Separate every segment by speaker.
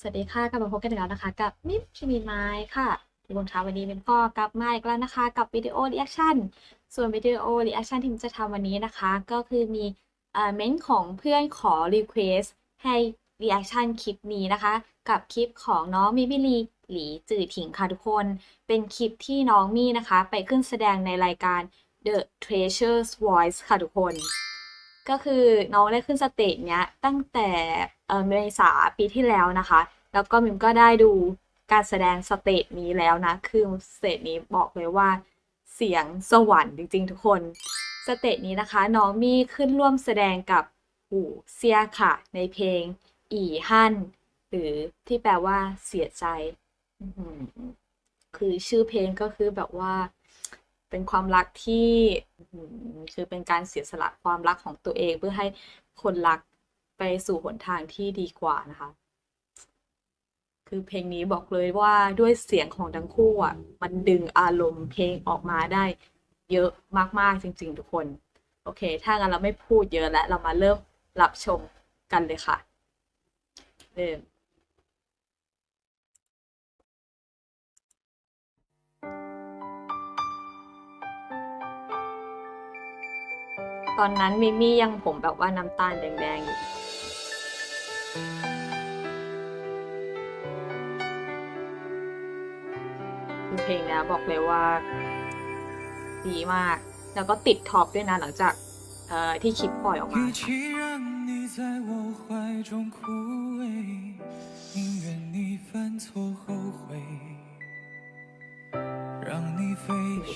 Speaker 1: สวัสดีค่ะกลับมาพบกันอีกแล้วนะคะ กับมิมคิมีไม้ค่ะทุกคนคะวันนี้มิมก็กลับมาอีกแล้วนะคะ กับวิดีโอรีแอคชั่นส่วนวิดีโอรีแอคชั่นที่มิจะทำวันนี้นะคะ ก็คือมีเอ่อเมนของเพื่อนขอรีเควสให้รีแอคชั่นคลิปนี้นะคะ กับคลิปของน้องมิมิลีหลีจือถิงค่ะทุกคน เป็นคลิปที่น้องมี่นะคะ ไปขึ้นแสดงในรายการ The Treasure's Voice ค่ะทุกคน ก็คือน้องได้ขึ้นสเตจเนี้ยตั้งแต่เมษาปีที่แล้วนะคะ แล้วก็มิมก็ได้ดูการแสดงสเตจนี้แล้วนะ คือสเตจนี้บอกเลยว่าเสียงสวรรค์จริง ๆ ทุกคน สเตจนี้นะคะ น้องมีขึ้นร่วมแสดงกับหูเซียค่ะ ในเพลง อีฮั่นหรือที่แปลว่าเสียใจ คือชื่อเพลงก็คือแบบว่า เป็นความรักที่คือเป็นการเสียสละความรักของตัวเองเพื่อให้คนรักไปสู่หนทางที่ดีกว่านะคะ คือเพลงนี้บอกเลยว่าด้วยเสียงของทั้งคู่อะมันดึงอารมณ์เพลงออกมาได้เยอะมากๆจริง ๆ ทุกคน โอเค ถ้างั้นเราไม่พูดเยอะแล้วเรามาเริ่มรับชมกันเลยค่ะเริ่ม ตอนนั้นมิมี่ยังผมแบบว่าน้ำตาลแดงๆอยู่ เพลงนะบอกเลยว่า ดีมาก แล้วก็ติดท็อปด้วยนะหลังจากที่คลิปปล่อยออกมาค่ะ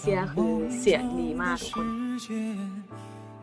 Speaker 1: เสียคือเสียงดีมากทุกคน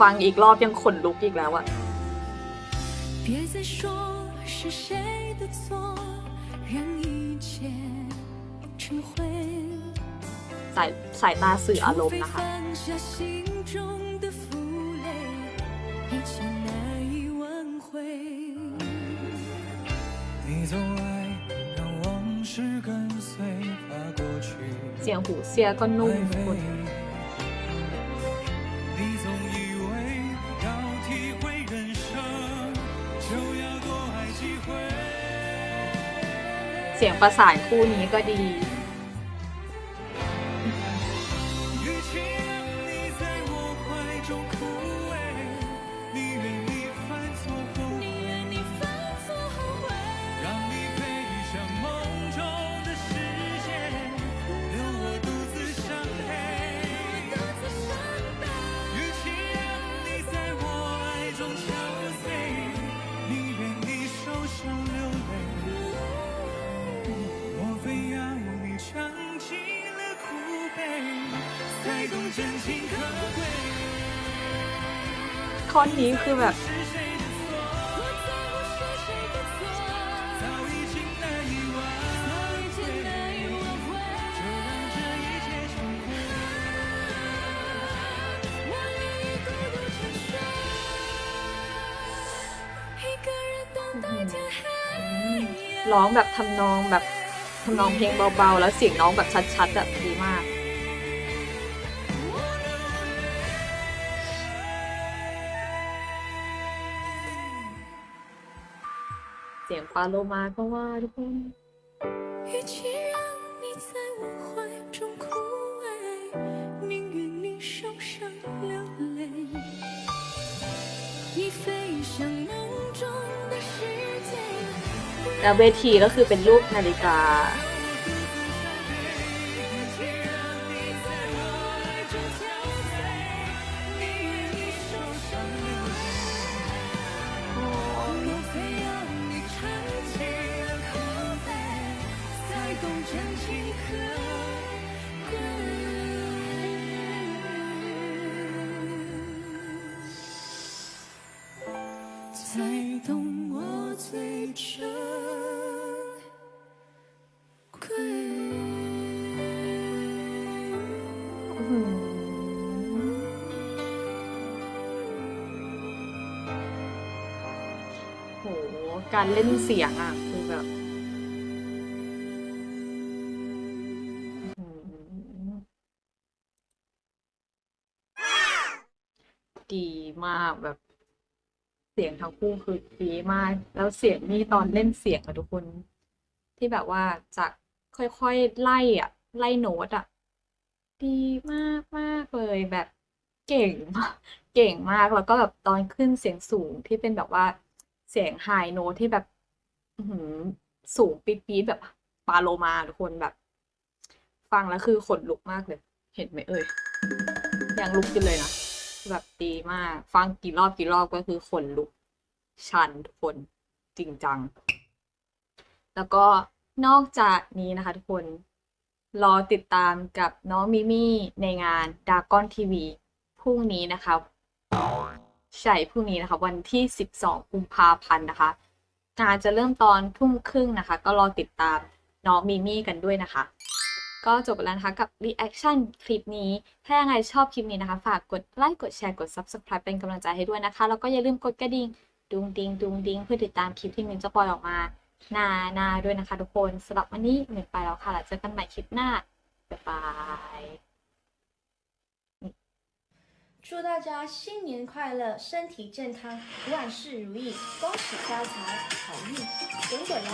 Speaker 1: ฟังอีกรอบยังขนลุกอีกแล้วอะสายสายตาสื่ออารมณ์นะคะเสียงหูเสียก็นุ่มคน เสียงประสานคู่นี้ก็ดี ค้อนนี้คือแบบ ร้องแบบทำนองแบบทำนองเพลงเบาๆ แล้วเสียงน้องแบบชัดๆแบบดี เสียงปลาโลมาก็ว่าทุกคนแล้วเวทีก็คือเป็นรูปนาฬิกา
Speaker 2: 才懂我最珍贵。โห
Speaker 1: การเล่นเสียงอะ คือแบบดีมากแบบ เสียงทั้งคู่คือดีมาก แล้วเสียงนี่ตอนเล่นเสียงอะทุกคน ที่แบบว่าจากค่อยๆไล่อะไล่โน้ตอะดีมากมากเลยแบบเก่งมากเก่งมากแล้วก็แบบตอนขึ้นเสียงสูงที่เป็นแบบว่าเสียงไฮโน้ตที่แบบสูงปี๊ดปี๊ดแบบปาโลมาทุกคนแบบ ฟังแล้วคือขนลุกมากเลย เห็นไหมเอ่ยยังลุกขึ้นเลยนะ แบบดีมาก ฟังกี่รอบกี่รอบก็คือขนลุก ชันทุกคนจริงจัง แล้วก็นอกจากนี้นะคะทุกคน รอติดตามกับน้องมิมี่ในงานดากอนทีวีพรุ่งนี้นะคะใช่พรุ่งนี้นะคะ วันที่ 12 กุมภาพันธ์นะคะ งานจะเริ่มตอนทุ่มครึ่งนะคะ ก็รอติดตามน้องมิมี่กันด้วยนะคะ ก็จบไปแล้วนะคะกับ reaction คลิปนี้ ถ้ายังไงชอบคลิปนี้นะคะ ฝากกดไลค์กดแชร์กด subscribe เป็นกำลังใจให้ด้วยนะคะ แล้วก็อย่าลืมกดกระดิ่งดุงดิงดุงดิงเพื่อติดตามคลิปที่มินจะปล่อยออกมาหน้าหน้าด้วยนะคะทุกคนสำหรับวันนี้มินไปแล้วค่ะแล้วเจอกันใหม่คลิปหน้า บ๊ายบาย
Speaker 3: 祝大家新年快乐，身体健康，万事如意，恭喜发财，好运滚滚来！